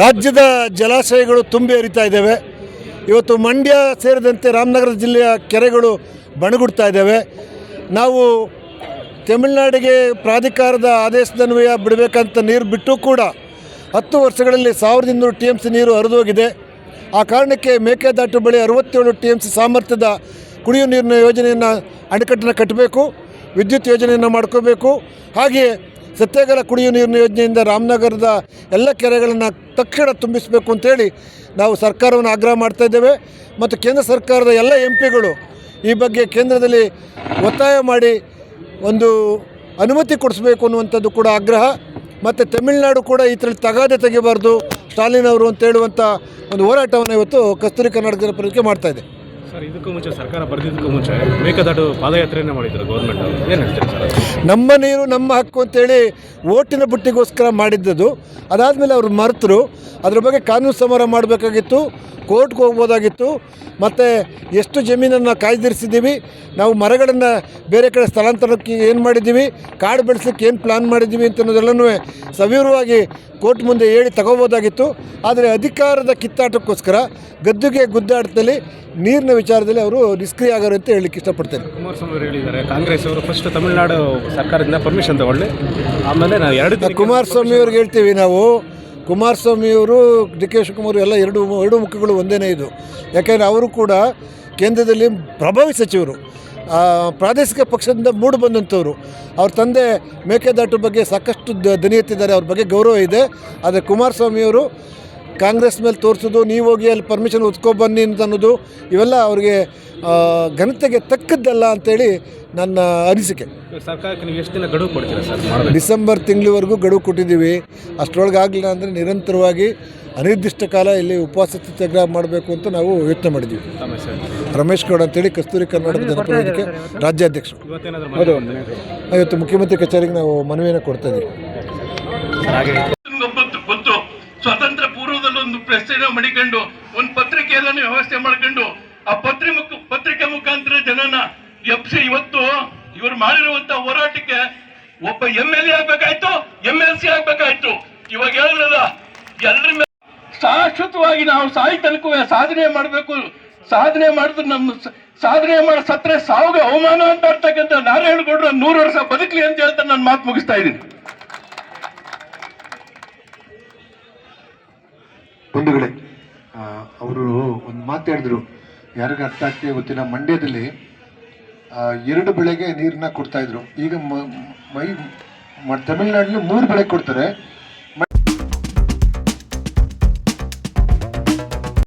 ರಾಜ್ಯದ ಜಲಾಶಯಗಳು ತುಂಬಿ ಹರಿತಾ ಇದ್ದಾವೆ. ಇವತ್ತು ಮಂಡ್ಯ ಸೇರಿದಂತೆ ರಾಮನಗರ ಜಿಲ್ಲೆಯ ಕೆರೆಗಳು ಬಣಗುಡ್ತಾ ಇದ್ದಾವೆ. ನಾವು ತಮಿಳುನಾಡಿಗೆ ಪ್ರಾಧಿಕಾರದ ಆದೇಶದನ್ವಯ ಬಿಡಬೇಕಂತ ನೀರು ಬಿಟ್ಟು ಕೂಡ ಹತ್ತು ವರ್ಷಗಳಲ್ಲಿ ಸಾವಿರದ ಇನ್ನೂರು ಟಿ ಎಂ ಸಿ ನೀರು ಹರಿದೋಗಿದೆ. ಆ ಕಾರಣಕ್ಕೆ ಮೇಕೆದಾಟು ಬಳಿ ಅರವತ್ತೇಳು ಟಿ ಎಂ ಸಿ ಸಾಮರ್ಥ್ಯದ ಕುಡಿಯುವ ನೀರಿನ ಯೋಜನೆಯನ್ನು ಅಣೆಕಟ್ಟನ್ನು ಕಟ್ಟಬೇಕು, ವಿದ್ಯುತ್ ಯೋಜನೆಯನ್ನು ಮಾಡ್ಕೋಬೇಕು. ಹಾಗೆಯೇ ಸತ್ಯಗಲ ಕುಡಿಯುವ ನೀರಿನ ಯೋಜನೆಯಿಂದ ರಾಮನಗರದ ಎಲ್ಲ ಕೆರೆಗಳನ್ನು ತಕ್ಷಣ ತುಂಬಿಸಬೇಕು ಅಂತೇಳಿ ನಾವು ಸರ್ಕಾರವನ್ನು ಆಗ್ರಹ ಮಾಡ್ತಾ ಇದ್ದೇವೆ. ಮತ್ತು ಕೇಂದ್ರ ಸರ್ಕಾರದ ಎಲ್ಲ ಎಂ ಪಿಗಳು ಈ ಬಗ್ಗೆ ಕೇಂದ್ರದಲ್ಲಿ ಒತ್ತಾಯ ಮಾಡಿ ಒಂದು ಅನುಮತಿ ಕೊಡಿಸ್ಬೇಕು ಅನ್ನುವಂಥದ್ದು ಕೂಡ ಆಗ್ರಹ. ಮತ್ತು ತಮಿಳುನಾಡು ಕೂಡ ಥರ ತಗಾದೆ ತೆಗಿಬಾರ್ದು, ಸ್ಟಾಲಿನ್ ಅವರು ಅಂತ ಹೇಳುವಂಥ ಒಂದು ಹೋರಾಟವನ್ನು ಇವತ್ತು ಕಸ್ತೂರಿ ಕರ್ನಾಟಕದ ಮಾಡ್ತಾ ಇದೆ. ಸರ್, ಇದಕ್ಕೂ ಮುಂಚೆ ಸರ್ಕಾರ ಬರೆದಿದ್ದಕ್ಕೂ ಮುಂಚೆ ಮೇಕೆದಾಟು ಪಾದಯಾತ್ರೆಯನ್ನೇ ಮಾಡಿದ್ರು ಗೌರ್ಮೆಂಟ್ ಏನು ಹೇಳ್ತೀರಿ ಸರ್ ನಮ್ಮ ನೀರು, ನಮ್ಮ ಹಕ್ಕು ಅಂತೇಳಿ ಓಟಿನ ಬುಟ್ಟಿಗೋಸ್ಕರ ಮಾಡಿದ್ದದು. ಅದಾದಮೇಲೆ ಅವರು ಮರೆತರು. ಅದ್ರ ಬಗ್ಗೆ ಕಾನೂನು ಸಮರ ಮಾಡಬೇಕಾಗಿತ್ತು, ಕೋರ್ಟ್ಗೆ ಹೋಗ್ಬೋದಾಗಿತ್ತು. ಮತ್ತು ಎಷ್ಟು ಜಮೀನನ್ನು ಕಾಯ್ದಿರಿಸಿದ್ದೀವಿ, ನಾವು ಮರಗಳನ್ನು ಬೇರೆ ಕಡೆ ಸ್ಥಳಾಂತರಕ್ಕೆ ಏನು ಮಾಡಿದ್ದೀವಿ, ಕಾಡು ಬೆಳೆಸೋಕ್ಕೆ ಏನು ಪ್ಲಾನ್ ಮಾಡಿದ್ದೀವಿ ಅಂತ ಅನ್ನೋದೆಲ್ಲನೂ ಸವಿವರವಾಗಿ ಕೋರ್ಟ್ ಮುಂದೆ ಹೇಳಿ ತಗೋಬೋದಾಗಿತ್ತು. ಆದರೆ ಅಧಿಕಾರದ ಕಿತ್ತಾಟಕ್ಕೋಸ್ಕರ ಗದ್ದುಗೆ ಗುದ್ದಾಟದಲ್ಲಿ ನೀರಿನ ವಿಚಾರದಲ್ಲಿ ಅವರು ನಿಷ್ಕ್ರಿಯ ಆಗೋರು ಅಂತ ಹೇಳಲಿಕ್ಕೆ ಇಷ್ಟಪಡ್ತೇನೆ. ಕುಮಾರಸ್ವಾಮಿ ಅವರು ಹೇಳಿದ್ದಾರೆ ಕಾಂಗ್ರೆಸ್ ಅವರು ಫಸ್ಟ್ ತಮಿಳುನಾಡು ಸರ್ಕಾರದಿಂದ ಪರ್ಮಿಷನ್ ತಗೊಳ್ಳಿ ಆಮೇಲೆ ನಾವು ಎರಡು ಕುಮಾರಸ್ವಾಮಿ ಅವ್ರಿಗೆ ಹೇಳ್ತೀವಿ ನಾವು ಕುಮಾರಸ್ವಾಮಿಯವರು ಡಿ ಕೆ ಶಿವಕುಮಾರ್ ಎಲ್ಲ ಎರಡು ಎರಡು ಮುಖಗಳು ಒಂದೇನೇ ಇದು. ಯಾಕೆಂದರೆ ಅವರು ಕೂಡ ಕೇಂದ್ರದಲ್ಲಿ ಪ್ರಭಾವಿ ಸಚಿವರು ಪ್ರಾದೇಶಿಕ ಪಕ್ಷದಿಂದ ಮೂಡು ಬಂದಂಥವ್ರು. ಅವ್ರ ತಂದೆ ಮೇಕೆದಾಟು ಬಗ್ಗೆ ಸಾಕಷ್ಟು ದನಿ ಎತ್ತಿದ್ದಾರೆ ಅವ್ರ ಬಗ್ಗೆ ಗೌರವ ಇದೆ. ಆದರೆ ಕುಮಾರಸ್ವಾಮಿಯವರು ಕಾಂಗ್ರೆಸ್ ಮೇಲೆ ತೋರಿಸೋದು ನೀವು ಹೋಗಿ ಅಲ್ಲಿ ಪರ್ಮಿಷನ್ ಬನ್ನಿ ಅಂತ ಅನ್ನೋದು ಇವೆಲ್ಲ ಅವ್ರಿಗೆ ಘನತೆಗೆ ತಕ್ಕದ್ದಲ್ಲ ಅಂತೇಳಿ ನನ್ನ ಅನಿಸಿಕೆ. ಸರ್ಕಾರಕ್ಕೆ ನೀವು ಎಷ್ಟು ದಿನ ಗಡುವು ಕೊಡ್ತೀರಾ ಸರ್? ಡಿಸೆಂಬರ್ ತಿಂಗಳವರೆಗೂ ಗಡುವು ಕೊಟ್ಟಿದ್ದೀವಿ. ಅಷ್ಟರೊಳಗೆ ಆಗಲಿಲ್ಲ ಅಂದರೆ ನಿರಂತರವಾಗಿ ಅನಿರ್ದಿಷ್ಟ ಕಾಲ ಇಲ್ಲಿ ಉಪವಾಸ ಸತ್ಯಾಗ್ರಹ ಮಾಡಬೇಕು ಅಂತ ನಾವು ಯೋಚನೆ ಮಾಡಿದ್ದೀವಿ. ರಮೇಶ್ ಗೌಡ ಅಂತೇಳಿ ಕಸ್ತೂರಿ ಕರ್ನಾಟಕ ಜನಪ್ರತಿನಿಧಿಗೆ ರಾಜ್ಯಾಧ್ಯಕ್ಷರು. ಇವತ್ತು ಮುಖ್ಯಮಂತ್ರಿ ಕಚೇರಿಗೆ ನಾವು ಮನವಿಯನ್ನು ಕೊಡ್ತಾ ಇದ್ದೀವಿ. ಒಂದು ಮಡಿಕೊಂಡು, ಒಂದು ಪತ್ರಿಕೆಯಲ್ಲೂ ವ್ಯವಸ್ಥೆ ಮಾಡ್ಕೊಂಡು, ಆ ಪತ್ರಿ ಪತ್ರಿಕೆ ಮುಖಾಂತರ ಜನನ ಎಪ್ಸಿ ಇವತ್ತು ಇವರು ಮಾಡಿರುವಂತ ಹೋರಾಟಕ್ಕೆ ಒಬ್ಬ ಎಂ ಎಲ್ ಎ ಆಗ್ಬೇಕಾಯ್ತು ಎಂ ಎಲ್ ಸಿ ಆಗ್ಬೇಕಾಯ್ತು. ಇವಾಗ ಹೇಳಿದ್ರಲ್ಲ, ಎಲ್ರ ಮೇಲೆ ಶಾಶ್ವತವಾಗಿ ನಾವು ಸಾಯಿ ಸಾಧನೆ ಮಾಡಬೇಕು. ಸಾಧನೆ ಮಾಡಿದ್ರೆ ನಮ್ಮ ಸಾಧನೆ ಮಾಡಿ ಸತ್ರೆ ಸಾವಿಗೆ ಅವಮಾನ ಅಂತ ನಾನು ನಾರಾಯಣಗೌಡರು ನೂರು ವರ್ಷ ಬದುಕಲಿ ಅಂತ ಹೇಳ್ತಾ ನಾನು ಮಾತು ಮುಗಿಸ್ತಾ ಇದ್ದೀನಿ. ಬಂಧುಗಳೇ ಅವರು ಒಂದು ಮಾತಾಡಿದ್ರು ಯಾರಿಗೂ ಅರ್ಥ ಆಗ್ತಿದೆ ಗೊತ್ತಿಲ್ಲ. ಮಂಡ್ಯದಲ್ಲಿ ಎರಡು ಬೆಳೆಗೆ ನೀರನ್ನ ಕೊಡ್ತಾ ಇದ್ರು. ಈಗ ಮ- ತಮಿಳ್ನಾಡಲ್ಲಿ ಮೂರು ಬೆಳೆ ಕೊಡ್ತಾರೆ.